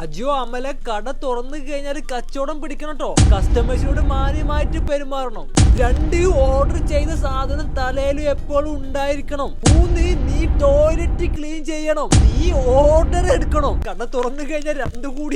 അജിയോ അമല കട തുറന്നു കഴിഞ്ഞാൽ കച്ചവടം പിടിക്കണം കേട്ടോ കസ്റ്റമേഴ്സിനോട് മാന്യമായിട്ട് പെരുമാറണം. രണ്ട് ഓർഡർ ചെയ്ത സാധനം തലയിലും എപ്പോഴും ഉണ്ടായിരിക്കണം. മൂന്ന് നീ ടോയ്ലറ്റ് ക്ലീൻ ചെയ്യണം. നീ ഓർഡർ എടുക്കണം. കണ്ണ തുറന്നു കഴിഞ്ഞാൽ രണ്ടും കൂടി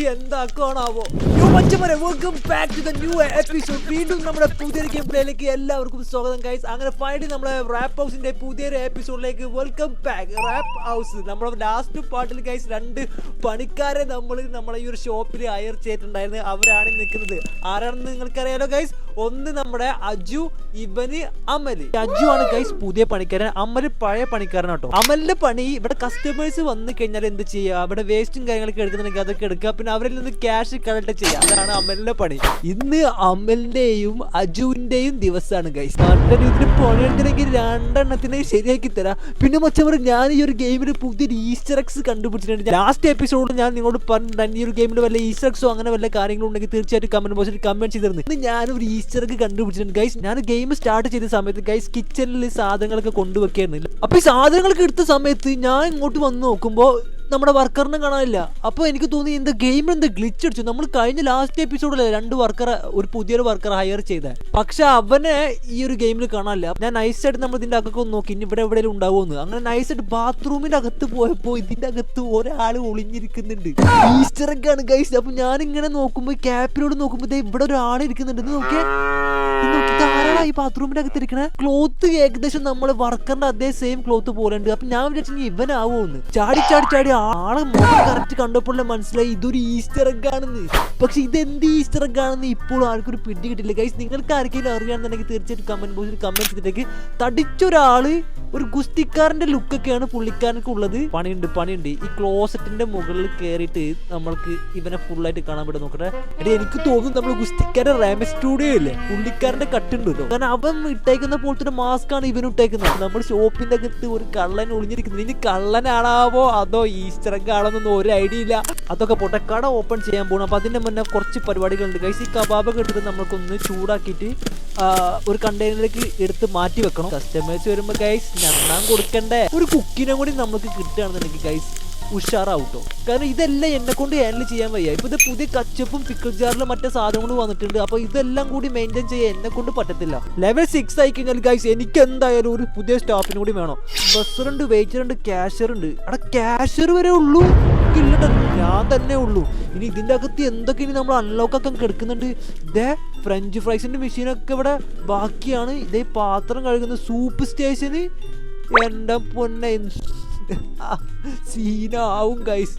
മച്ചമരെ welcome back to the new episode വീണ്ടും നമ്മുടെ പുതിയൊരു ഗെയിം പ്ലേയിലേക്ക് എല്ലാവർക്കും സ്വാഗതം ഗൈസ് അങ്ങനെ ഫൈനലി നമ്മുടെ റാപ്പ് ഹൗസിന്റെ പുതിയൊരു എപ്പിസോഡിലേക്ക് വെൽക്കം ബാക്ക് റാപ്പ് ഹൗസ് നമ്മുടെ ലാസ്റ്റ് പാർട്ടിൽ ഗൈസ് രണ്ട് പണിക്കാരെ നമ്മൾ നമ്മളെ ഈ ഒരു ഷോപ്പിൽ അയർ ചെയ്തിട്ടുണ്ടായിരുന്നു. അവരാണ് നിൽക്കുന്നത്. ആരാണെന്ന് നിങ്ങൾക്കറിയാലോ ഗൈസ് ഒന്ന് നമ്മുടെ അജു ഇവന് അമൽ അജു ആണ് ഗൈസ് പുതിയ പണിക്കാരൻ. അമൽ പഴയ പണിക്കാരൻ കേട്ടോ. അമലിന്റെ പണി ഇവിടെ കസ്റ്റമേഴ്സ് വന്നു കഴിഞ്ഞാൽ എന്ത് ചെയ്യുക ഇവിടെ വേസ്റ്റും കാര്യങ്ങളൊക്കെ എടുക്കുന്നുണ്ടെങ്കിൽ അതൊക്കെ എടുക്കുക. പിന്നെ അവരിൽ നിന്ന് ക്യാഷ് കളക്ട് ചെയ്യുക അതാണ് അമലിന്റെ പണി. ഇന്ന് അമലിന്റെയും അജുവിന്റെയും ദിവസമാണ് ഗൈസ് നല്ല രീതിയിൽ പണിയെടുത്തില്ലെങ്കിൽ രണ്ടെണ്ണത്തിനെ ശരിയാക്കി തരാം. പിന്നെ മച്ചവർ ഞാൻ ഈ ഒരു ഗെയിമിൽ പുതിയൊരു ഈസ്റ്റർ എക്സ് കണ്ടുപിടിച്ചിട്ടുണ്ട്. ലാസ്റ്റ് എപ്പിസോഡിൽ ഞാൻ നിങ്ങളോട് പറഞ്ഞിട്ടുണ്ട് ഈ ഒരു ഗെയിമിൽ വല്ല ഈസ്റ്റർ എക്സോ അങ്ങനെ വല്ല കാര്യങ്ങളും ഉണ്ടെങ്കിൽ തീർച്ചയായിട്ടും കമന്റ് ബോക്സിൽ കമന്റ് ചെയ്തിരുന്നു. ഇന്ന് ഞാനൊരു ഈസ്റ്റർ എഗ് കണ്ടുപിടിച്ചിട്ടുണ്ട്. ഗൈസ് ഞാൻ ഗെയിം സ്റ്റാർട്ട് ചെയ്ത സമയത്ത് ഗൈസ് കിച്ചണിൽ സാധനങ്ങളൊക്കെ കൊണ്ടുവെക്കായിരുന്നില്ല. അപ്പൊ ഈ സാധനങ്ങളൊക്കെ എടുത്ത സമയത്ത് ഞാൻ ഇങ്ങോട്ട് വന്ന് നോക്കുമ്പോൾ നമ്മുടെ വർക്കറിനെ കാണാനില്ല. അപ്പോൾ എനിക്ക് തോന്നി എന്ത് ഗെയിമിൽ എന്ത് ഗ്ലിച്ച് അടിച്ചു. നമ്മൾ കഴിഞ്ഞ ലാസ്റ്റ് എപ്പിസോഡിൽ രണ്ട് വർക്കർ ഒരു പുതിയൊരു വർക്കർ ഹയർ ചെയ്തേ. പക്ഷെ അവനെ ഈ ഒരു ഗെയിമിൽ കാണാനില്ല. ഞാൻ നൈസായിട്ട് നമ്മൾ ഇതിന്റെ അകത്തൊക്കെ ഒന്ന് നോക്കി. ഇനി ഇവിടെ എവിടെയെങ്കിലും ഉണ്ടാവുമെന്ന്. അങ്ങനെ നൈസായിട്ട് ബാത്റൂമിന്റെ അകത്ത് പോയപ്പോൾ ഇതിന്റെ അകത്ത് ഒരാൾ ഒളിഞ്ഞിരിക്കുന്നുണ്ട്. ഈസ്റ്റർ ആണ് ഗൈസ് അപ്പം ഞാനിങ്ങനെ നോക്കുമ്പോൾ ക്യാപ്പിനോട് നോക്കുമ്പോൾ ഇവിടെ ഒരാൾ ഇരിക്കുന്നുണ്ട്. ഇത് നോക്കിയേ. ഇത് നോക്കി ധാരാളം ഈ ബാത്റൂമിന്റെ അകത്ത് ഇരിക്കണേ ക്ലോത്ത് ഏകദേശം നമ്മൾ വർക്കറിന്റെ അതേ സെയിം ക്ലോത്ത് പോലെ ഉണ്ട്. അപ്പൊ ഞാൻ വിചാരിച്ചു ഇനി ഇവനാവുമെന്ന് ചാടി ചാടി ചാടി. ആളെ മുഖം കറക്റ്റ് കണ്ടപ്പോഴേ മനസ്സിലായി ഇതൊരു ഈസ്റ്റർ ആണെന്ന്. പക്ഷെ ഇത് എന്ത് ഈസ്റ്റർ ആണെന്ന് ഇപ്പോഴും ആർക്കൊരു പിടി കിട്ടില്ല. ഗൈസ് നിങ്ങൾക്ക് ആർക്കെങ്കിലും അറിയാണെന്നുണ്ടെങ്കിൽ തീർച്ചയായിട്ടും കമന്റ് ബോക്സിൽ കമന്റ് ചെയ്തിട്ടേക്ക് തടിച്ചൊരാൾ ഒരു ഗുസ്തിക്കാരന്റെ ലുക്കൊക്കെയാണ് പുള്ളിക്കാരനൊക്കെ ഉള്ളത്. പണിയുണ്ട് പണിയുണ്ട്. ഈ ക്ലോസറ്റിന്റെ മുകളിൽ കയറിയിട്ട് നമ്മൾക്ക് ഇവനെ ഫുള്ളായിട്ട് കാണാൻ പറ്റും. നോക്കട്ടെ. എനിക്ക് തോന്നുന്നു നമ്മൾ ഗുസ്തിക്കാരൻ റാമ സ്റ്റുഡിയോ ഇല്ലേ? പുള്ളിക്കാരന്റെ കട്ടുണ്ട് കേട്ടോ കാരണം അവൻ ഇട്ടേക്കുന്ന പോലത്തെ മാസ്ക് ആണ് ഇവൻ ഇട്ടേക്കുന്നത്. നമ്മൾ ഷോപ്പിന്റെ അകത്ത് ഒരു കള്ളൻ ഒളിഞ്ഞിരിക്കുന്നത് ഇനി കള്ളനാണാവോ? അതോ ഈസ്റ്റർ എഗ് ഒരു ഐഡിയ ഇല്ല. അതൊക്കെ പോട്ടെ കട ഓപ്പൺ ചെയ്യാൻ പോകണം അപ്പൊ അതിന്റെ മുന്നേ കുറച്ച് പരിപാടികളുണ്ട്. ഗൈസ് ഈ കബാബൊക്കെ എടുത്തിട്ട് നമ്മൾക്കൊന്ന് ചൂടാക്കിയിട്ട് ഒരു കണ്ടെയ്നറിലേക്ക് എടുത്ത് മാറ്റി വെക്കണം. കസ്റ്റമേഴ്സ് വരുമ്പോ ഗൈസ് ഞണ്ണാൻ കൊടുക്കണ്ടേ? ഒരു കുക്കിനെ കൂടി നമുക്ക് കിട്ടുകയാണെന്നുണ്ടെങ്കിൽ ഗൈസ് ഉഷാറാവട്ടോ. കാരണം ഇതെല്ലാം എന്നെ കൊണ്ട് ഹാൻഡിൽ ചെയ്യാൻ വയ്യ. ഇപ്പൊ ഇത് പുതിയ കച്ചപ്പും പിക്കിൾ ജാറിലും മറ്റേ സാധനങ്ങളും വന്നിട്ടുണ്ട്. അപ്പൊ ഇതെല്ലാം കൂടി മെയിന്റെയിൻ ചെയ്യാൻ എന്നെ കൊണ്ട് പറ്റത്തില്ല. ലെവൽ സിക്സ് ആയി കഴിഞ്ഞാൽ ഗൈസ് എനിക്ക് എന്തായാലും ഒരു പുതിയ സ്റ്റാഫിനും കൂടി വേണം. ബസ്സറുണ്ട് ക്യാഷ്യർ ഉണ്ട്. അവിടെ ക്യാഷ്യർ വരെ ഉള്ളൂ. ഞാൻ തന്നെ ഉള്ളൂ. ഇനി ഇതിന്റെ അകത്ത് എന്തൊക്കെ ഇനി നമ്മൾ അൺലോക്ക് ഒക്കെ കിടക്കുന്നുണ്ട്? ഇതേ ഫ്രഞ്ച് ഫ്രൈസിന്റെ മെഷീനൊക്കെ ഇവിടെ ബാക്കിയാണ്. ഇതേ പാത്രം കഴുകുന്ന സൂപ്പ് സ്റ്റേഷന് എന്റെ പൊന്നെ സീനാവും ഗൈസ്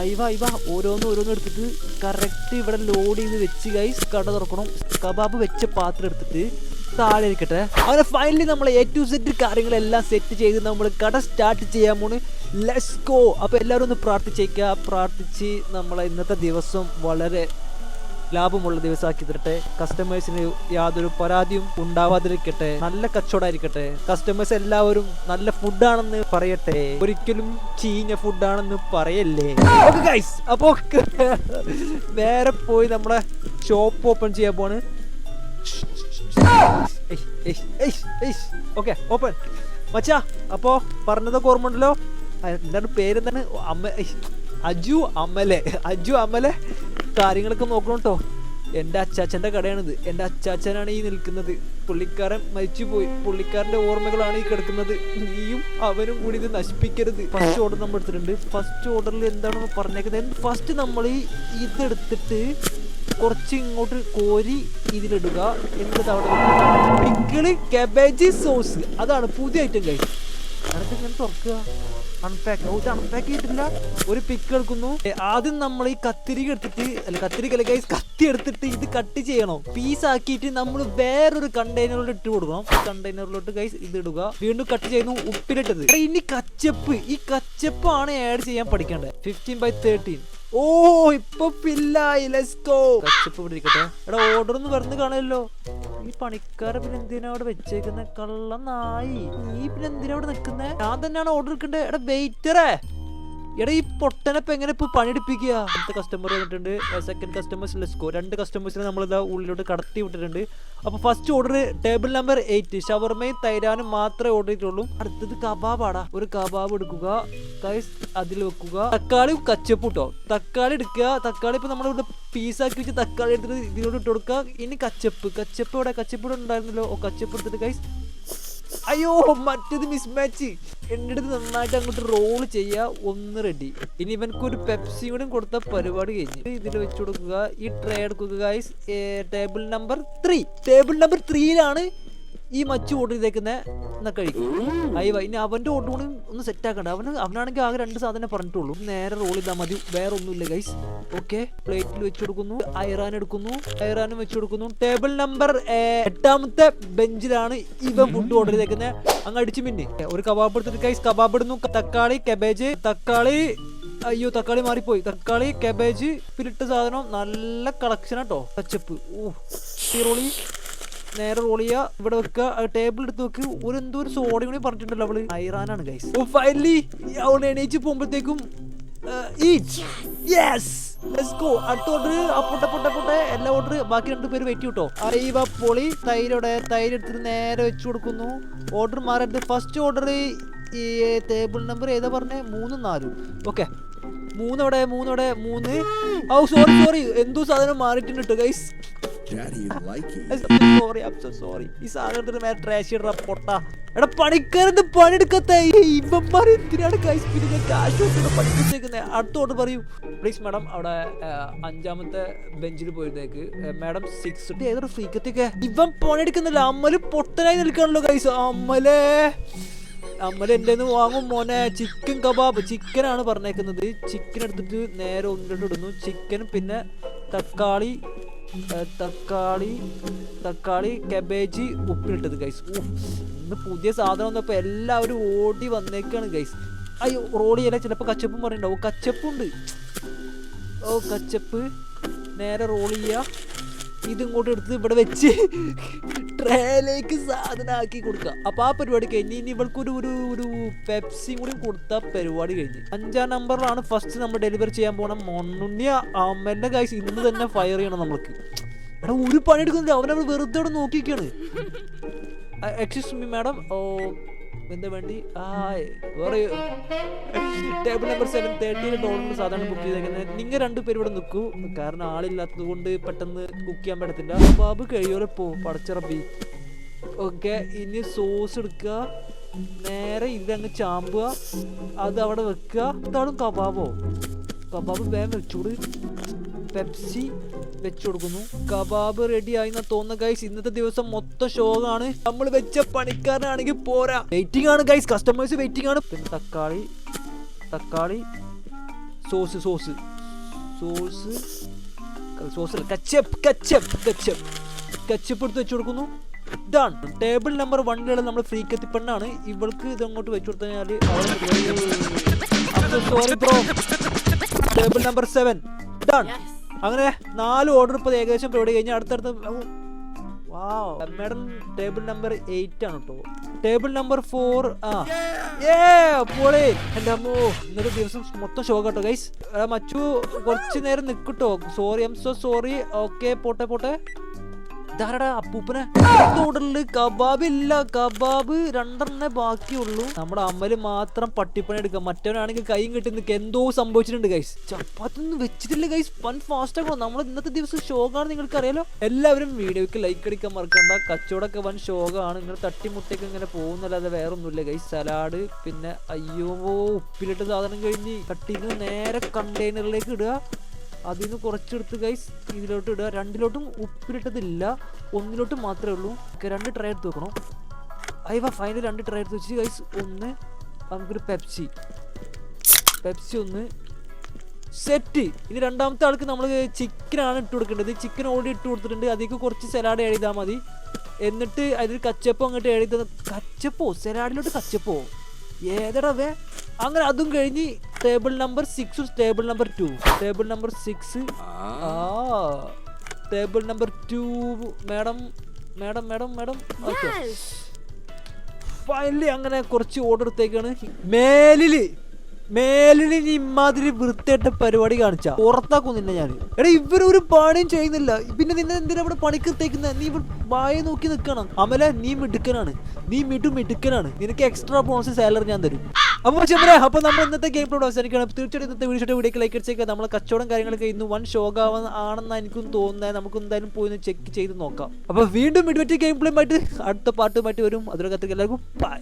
അയവ അയവ ഓരോന്ന് ഓരോന്ന് എടുത്തിട്ട് കറക്റ്റ് ഇവിടെ ലോഡ് ചെയ്ത് വെച്ച് ഗൈസ് കട തുറക്കണം. കബാബ് വെച്ച പാത്രം എടുത്തിട്ട് താഴെ ഇരിക്കട്ടെ. അങ്ങനെ ഫൈനലി നമ്മൾ എ ടു സെറ്റ് കാര്യങ്ങളെല്ലാം സെറ്റ് ചെയ്ത് നമ്മൾ കട സ്റ്റാർട്ട് ചെയ്യാൻ പോണ്. ലെസ് ഗോ അപ്പോൾ എല്ലാവരും ഒന്ന് പ്രാർത്ഥിച്ചേക്കുക പ്രാർത്ഥിച്ച് നമ്മളെ ഇന്നത്തെ ദിവസം വളരെ ലാഭമുള്ള ദിവസമാക്കി തരട്ടെ. കസ്റ്റമേഴ്സിന് യാതൊരു പരാതിയും ഉണ്ടാവാതിരിക്കട്ടെ. നല്ല കച്ചവടമായിരിക്കട്ടെ. കസ്റ്റമേഴ്സ് എല്ലാവരും നല്ല ഫുഡാണെന്ന് പറയട്ടെ. ഒരിക്കലും ചീഞ്ഞ ഫുഡാണെന്ന് പറയല്ലേ? ഓക്കെ ഗൈസ് അപ്പോ നേരെ പോയി നമ്മുടെ ഷോപ്പ് ഓപ്പൺ ചെയ്യാൻ പോണ് ഓക്കെ ഓപ്പൺ മച്ചാ അപ്പോ പറഞ്ഞതൊക്കെ ഓർമ്മ ഉണ്ടല്ലോ എന്താണ് പേരെന്താണ് അമ്മ അജു അമലെ. അജു അമലെ. കാര്യങ്ങളൊക്കെ നോക്കണം കേട്ടോ എന്റെ അച്ചാച്ചന്റെ കടയാണിത്. എന്റെ അച്ചാച്ചനാണ് ഈ നിൽക്കുന്നത്. പുള്ളിക്കാരൻ മരിച്ചുപോയി. പുള്ളിക്കാരന്റെ ഓർമ്മകളാണ് ഈ കിടക്കുന്നത്. നീയും അവനും കൂടി ഇത് നശിപ്പിക്കരുത്. ഫസ്റ്റ് ഓർഡർ നമ്മൾ എടുത്തിട്ടുണ്ട്. ഫസ്റ്റ് ഓർഡറിൽ എന്താണ് പറഞ്ഞേക്കുന്നത്? ഫസ്റ്റ് നമ്മൾ ഈ ഇതെടുത്തിട്ട് കുറച്ച് ഇങ്ങോട്ട് കോരി ഇതിലിടുക എന്നിട്ട് അവിടെ പിക്കിൾ കബേജ് സോസ് അതാണ് പുതിയ ഐറ്റം കഴിച്ചു അതൊക്കെ ഞാൻ തുറക്കുക? അൺപാക്ക് ഔട്ട് അൺപാക്ക് ചെയ്തിട്ടില്ല. ഒരു പിക്ക് എടുക്കുന്നു. ആദ്യം നമ്മൾ ഈ കത്തിരിക എടുത്തിട്ട് അല്ല കത്തിരിക്കല്ല അല്ലെങ്കിൽ കത്തി എടുത്തിട്ട് ഇത് കട്ട് ചെയ്യണം. പീസ് ആക്കിയിട്ട് നമ്മൾ വേറൊരു കണ്ടെയ്നറിലോട്ട് ഇട്ട് കൊടുക്കണം. കണ്ടെയ്നറിലോട്ട് ഗൈസ് ഇത് ഇടുക. വീണ്ടും കട്ട് ചെയ്യുന്നു ഉപ്പിലിട്ടത്. ഇനി കച്ചപ്പ്. ഈ കച്ചപ്പ് ആണ് ആഡ് ചെയ്യാൻ പഠിക്കേണ്ടത്. ഫിഫ്റ്റീൻ ബൈ തേർട്ടീൻ ഓ ഇപ്പൊ പില്ലായി ലെറ്റ്സ് കച്ചപ്പ് ഇവിടെ ഇരിക്കട്ടെ. എടാ ഓർഡർ ഒന്ന് വരുന്നു കാണുമല്ലോ. ഈ പണിക്കാരെ പിന്നെ എന്തിനാ അവിടെ വെച്ചേക്കുന്ന? കള്ള നായി നീ പിന്നെ എന്തിനാ അവിടെ നിക്കുന്നേ? ഞാൻ തന്നെയാണ് ഓർഡർ എടുക്കണ്ടേ? എടാ വെയിറ്ററേ എടാ ഈ പൊട്ടനപ്പ് എങ്ങനെ ഇപ്പൊ പണിയെടുപ്പിക്കുക? അടുത്ത കസ്റ്റമർ വന്നിട്ടുണ്ട്. സെക്കൻഡ് കസ്റ്റമേഴ്സ് ലെസ്കോ രണ്ട് കസ്റ്റമേഴ്സിനെ നമ്മൾ ഇതാ ഉള്ളിലോട്ട് കടത്തി വിട്ടിട്ടുണ്ട്. അപ്പൊ first order table number eight ഷവർമയും തൈരാനും മാത്രമേ ഓർഡർ ചെയ്തിട്ടുള്ളൂ. അടുത്തത് കബാബാടാ. ഒരു കബാബ് എടുക്കുക. കൈസ് അതിൽ വെക്കുക. തക്കാളി കച്ചപ്പ് കിട്ടോ തക്കാളി എടുക്കുക. തക്കാളി ഇപ്പൊ നമ്മളിവിടെ പീസാക്കി വെച്ച് തക്കാളി എടുത്തിട്ട് ഇതിലോട്ട് ഇട്ട് കൊടുക്കുക. ഇനി കച്ചപ്പ്. കച്ചപ്പ് ഇവിടെ കച്ചപ്പ് ഇവിടെ ഉണ്ടായിരുന്നല്ലോ. ഓ കച്ചപ്പ് എടുത്തിട്ട് ഗൈസ് അയ്യോ മറ്റേത് മിസ്മാച്ച് എന്റെ അടുത്ത് നന്നായിട്ട് അങ്ങോട്ട് റോൾ ചെയ്യുക ഒന്ന് റെഡി ഇനി ഇവനക്ക് ഒരു പെപ്സി കൂടെ കൊടുത്ത പരിപാടി കഴിഞ്ഞ് ഇതിൽ വെച്ച് കൊടുക്കുക. ഈ ട്രേ എടുക്കുക guys table number three table number ത്രീയിലാണ് ഈ മച്ച് ഓർഡർ ചെയ്തേക്കുന്ന എന്നാ കഴിക്കും. അയ്യോ ഇനി അവന്റെ ഓർഡർ കൂടി ഒന്ന് സെറ്റ് ആക്കണ്ട. അവന് അവനാണെങ്കിൽ ആകെ രണ്ട് സാധനം പറഞ്ഞിട്ടുള്ളൂ. നേരെ റോൾ ചെയ്താൽ മതി. വേറെ ഒന്നുമില്ല ഗൈസ് ഓക്കെ പ്ലേറ്റിൽ വെച്ച് കൊടുക്കുന്നു ഐറാൻ എടുക്കുന്നു അയറാനും വെച്ച് കൊടുക്കുന്നു ടേബിൾ നമ്പർ എട്ടാമത്തെ ബെഞ്ചിലാണ് ഇവ ഫുഡ് ഓർഡർ ചെയ്തേക്കുന്നത് അങ്ങ് അടിച്ചു പിന്നെ ഒരു കബാബ് എടുത്തിട്ട് ഗൈസ് കബാബ് ഇടുന്നു. തക്കാളി കബേജ് തക്കാളി അയ്യോ തക്കാളി മാറിപ്പോയി. തക്കാളി കബേജ് പിരിട്ട സാധനം നല്ല കളക്ഷൻ ആട്ടോ പച്ചപ്പ് ഓ റോളി നേരെ റോൾ ചെയ്യുക ഇവിടെ വെക്കുക ടേബിൾ എടുത്ത് വെക്ക്. ഒരു എന്തോ ഒരു സോഡി കൂടി പറഞ്ഞിട്ടുണ്ടല്ലോ അവൾ. ഐറാനാണ് ഗൈസ് ഓ ഫൈനലി അവൾ എണീച്ച് പോകുമ്പോഴത്തേക്കും ലെറ്റ്സ് ഗോ അടുത്ത ഓർഡർ പൊട്ടെ പൊട്ടെ എല്ലാ ഓർഡർ ബാക്കി രണ്ട് പേര് വെയിറ്റ് കിട്ടോ അറിയുക പൊളി. തൈരോടെ തൈര് എടുത്തിട്ട് നേരെ വെച്ചു കൊടുക്കുന്നു. ഓർഡർ മാറരുത്. ഫസ്റ്റ് ഓർഡർ ഈ ടേബിൾ നമ്പർ ഏതാ പറഞ്ഞേ? മൂന്നും നാലും. ഓക്കെ മൂന്നവിടെ മൂന്നവിടെ മൂന്ന്. ഓ സോറി സോറി എന്തോ സാധനം മാറിയിട്ടുണ്ട് കേട്ടോ guys. Sorry I so sorry ഈ സാധനത്തിന് മേലെ ട്രാഷ് ഇടറ പൊട്ട. എടാ പണിക്കാരത് പണിയെടുക്കത്ത ഇവന്മാർ എന്തിനാണ് കൈസ് പിന്നെ കാശ് കൊടുത്തിട്ട് പഠിപ്പിച്ചേക്കുന്നത് അടുത്ത ഓർഡർ പറയൂ. പ്ലീസ് മാഡം അവിടെ അഞ്ചാമത്തെ ബെഞ്ചിൽ പോയിരുന്നേക്ക് മാഡം സിക്സ് ഏതൊരു ഫ്രീക്കത്തേക്ക് ഇവൻ പണിയെടുക്കുന്നില്ല. അമ്മൽ പൊട്ടനായി നിൽക്കാണല്ലോ കൈസ് അമ്മലേ. അമ്മൽ എന്റെ വാങ്ങും മോനെ. ചിക്കൻ കബാബ് ചിക്കനാണ് പറഞ്ഞേക്കുന്നത്. ചിക്കൻ എടുത്തിട്ട് നേരെ ഒന്നിട്ട് ഇടുന്നു. ചിക്കൻ പിന്നെ തക്കാളി തക്കാളി തക്കാളി കബേജ് ഉപ്പിലിട്ടത് ഗൈസ് ഇന്ന് പുതിയ സാധനം വന്നപ്പോൾ എല്ലാവരും ഓടി വന്നേക്കാണ് ഗൈസ് അയ്യോ റോഡ് ചെയ്യാൻ ചിലപ്പോൾ കച്ചപ്പും പറയുന്നുണ്ടാവും കച്ചപ്പുണ്ട്. ഓ കച്ചപ്പ്. നേരെ റോൾ ചെയ്യുക ഇതിങ്ങോട്ട് എടുത്ത് ഇവിടെ വെച്ച്. ട്രേയിലേക്ക് സാധനം ആക്കി കൊടുക്കുക അപ്പൊ ആ പരിപാടി കഴിഞ്ഞ് ഇനി ഇവൾക്കൊരു ഒരു ഒരു പെപ്സി കൂടി കൊടുത്ത പരിപാടി കഴിഞ്ഞ്. അഞ്ചാം നമ്പറിലാണ് ഫസ്റ്റ് നമ്മൾ ഡെലിവറി ചെയ്യാൻ പോണ മണ്ണുണ്ണിയ അമ്മന്റെ കാശ് ഇന്ന് തന്നെ ഫയർ ചെയ്യണം നമ്മൾക്ക്. എടാ ഒരു പണി എടുക്കുന്നില്ല അവനവിടെ വെറുതെ അവിടെ എക്സ്ക്യൂസ് മി മാഡം ഓ എന്താ വേണ്ടി? ടേബിൾ നമ്പർ സെവൻ തേർട്ടീൻ ഡോളറിന് സാധാരണ ബുക്ക് ചെയ്തേക്കുന്നത് നിങ്ങൾ രണ്ടുപേരും ഇവിടെ നിൽക്കൂ. കാരണം ആളില്ലാത്തത് കൊണ്ട് പെട്ടെന്ന് ബുക്ക് ചെയ്യാൻ പറ്റത്തില്ല. ബാബ് കഴിയോലെ പോ പടച്ചിറപ്പി ഓക്കെ ഇനി സോസ് എടുക്കുക നേരെ ഇതങ്ങ് ചാമ്പുക. അത് അവിടെ വെക്കുക ഇതാണ് കബാബോ. കബാബ് വേഗം വെച്ചൂട്. പെപ്സി. വെച്ചു കൊടുക്കുന്നു കബാബ് റെഡി ആയി തോന്നുന്ന ഗൈസ് ഇന്നത്തെ ദിവസം മൊത്തം ഷോകാണ് നമ്മൾ വെച്ച പണിക്കാരനാണെങ്കിൽ പോരാ. വെയിറ്റിംഗ് ആണ് ഗൈസ് കസ്റ്റമേഴ്സ് വെയിറ്റിംഗ് ആണ്. പിന്നെ തക്കാളി തക്കാളി sauce sauce sauce sauce ketchup ketchup ketchup ketchup എടുത്ത് വെച്ചു കൊടുക്കുന്നു ഇതാണ് ടേബിൾ നമ്പർ വണ്ണിലുള്ള നമ്മൾ ഫ്രീ കത്തിപ്പെണ്ണാണ് ഇവൾക്ക് ഇത് അങ്ങോട്ട് വെച്ചു കൊടുത്തു കഴിഞ്ഞാൽ sorry bro table number seven done അങ്ങനെ നാല് ഓർഡർ ഇപ്പോൾ ഏകദേശം പ്രൊവൈഡ് കഴിഞ്ഞാൽ അടുത്തടുത്ത് wow madam table number eight ആണ് കേട്ടോ ടേബിൾ നമ്പർ ഫോർ ആ. ഏ പോളി എന്റെ അമ്മോ ഇന്നത്തെ ദിവസം മൊത്തം ഷോ കേട്ടോ ഗൈസ് മച്ചു കുറച്ച് നേരം നിൽക്കട്ടോ sorry I'm so sorry okay പോട്ടെ പോട്ടെ. ഇതാരടാ അപ്പൂപ്പനെ? കബാബ് ഇല്ല കബാബ്. രണ്ടെണ്ണേ ബാക്കിയുള്ളൂ. നമ്മുടെ അമ്മൽ മാത്രം പട്ടിപ്പണി എടുക്കാം. മറ്റവനാണെങ്കിൽ കൈയും കിട്ടി നിൽക്കുക എന്തോ സംഭവിച്ചിട്ടുണ്ട് ഗൈസ് ചപ്പാത്തി ഒന്നും വെച്ചിട്ടില്ല ഗൈസ് പൺ ഫാസ്റ്റ് ആക്കണം നമ്മൾ ഇന്നത്തെ ദിവസം ഷോകാണ് നിങ്ങൾക്ക് അറിയാലോ എല്ലാവരും വീഡിയോക്ക് ലൈക്ക് അടിക്കാൻ മറക്കണ്ട. കച്ചവടമൊക്കെ വൻ ഷോകാണ് ഇങ്ങനെ തട്ടിമുട്ടയൊക്കെ ഇങ്ങനെ പോകുന്നല്ലാതെ വേറെ ഒന്നുമില്ല ഗൈസ് സലാഡ് പിന്നെ അയ്യോ ഉപ്പിലിട്ട് സാധനം കഴിഞ്ഞ് കട്ടിന്ന് നേരെ കണ്ടെയ്നറിലേക്ക് ഇടുക. അതിൽ നിന്ന് കുറച്ചെടുത്ത് ഗൈസ് ഇതിലോട്ട് ഇടുക. രണ്ടിലോട്ടും ഉപ്പിലിട്ടതില്ല. ഒന്നിലോട്ട് മാത്രമേ ഉള്ളൂ. രണ്ട് ട്രൈ എടുത്ത് വെക്കണം? അയ്യവ ഫൈനൽ രണ്ട് ട്രൈ എടുത്ത് വെച്ച് ഗൈസ് ഒന്ന് നമുക്കൊരു പെപ്സി പെപ്സി ഒന്ന് സെറ്റ് ഇനി രണ്ടാമത്തെ ആൾക്ക് നമ്മൾ ചിക്കനാണ് ഇട്ട് കൊടുക്കേണ്ടത്. ചിക്കൻ ഓടി ഇട്ട് കൊടുത്തിട്ടുണ്ട്. അതിലേക്ക് കുറച്ച് സലാഡ് എഴുതാൽ മതി. എന്നിട്ട് അതിൽ കച്ചപ്പോ അങ്ങോട്ട് എഴുതി കച്ചപ്പോ? സലാഡിലോട്ട് കച്ചപ്പോ? ഏതടവേ അങ്ങനെ അതും കഴിഞ്ഞ് table number six table number two table number six ആ. Table number two madam madam madam madam okay finally അങ്ങനെ കുറച്ച് ഓർഡർ എടുത്തേക്കാണ്. മേലിൽ മേലിന് ഇനി ഇമാതിരി വൃത്തിയായിട്ട് പരിപാടി കാണിച്ച. പുറത്താക്കും നിന്നെ ഞാൻ എടാ ഇവരൊരു പണിയും ചെയ്യുന്നില്ല. പിന്നെ നിന്നെ എന്തിനാ ഇവിടെ പണിക്ക് തേക്കുന്നത് നീ ഇവിടെ വായ നോക്കി നിൽക്കണം. അമല നീ മിടുക്കനാണ്. നീ മിടു മിടുക്കനാണ് നിനക്ക് എക്സ്ട്രാ ബോണസ് സാലറി ഞാൻ തരും. അപ്പൊ പറയാം അപ്പൊ നമ്മൾ ഇന്നത്തെ ഗെയിം പ്ലോട്ട് അവസാനിക്കണം തീർച്ചയായിട്ടും ഇന്നത്തെ വീഡിയോ വീഡിയോ ലൈക്ക് അടിച്ചേക്കുക നമ്മളെ കച്ചവടം കാര്യങ്ങളൊക്കെ ഇന്ന് വൺ ഷോകാവ ആണെന്ന് എനിക്കും തോന്നുന്നത് നമുക്ക് എന്തായാലും പോയി ഒന്ന് ചെക്ക് ചെയ്ത് നോക്കാം. അപ്പോൾ വീണ്ടും ഇടുവറ്റി ഗെയിം പ്ലേ അടുത്ത പാട്ടുമായിട്ട് വരും. അതിലൊക്കെ എല്ലാവർക്കും ബൈ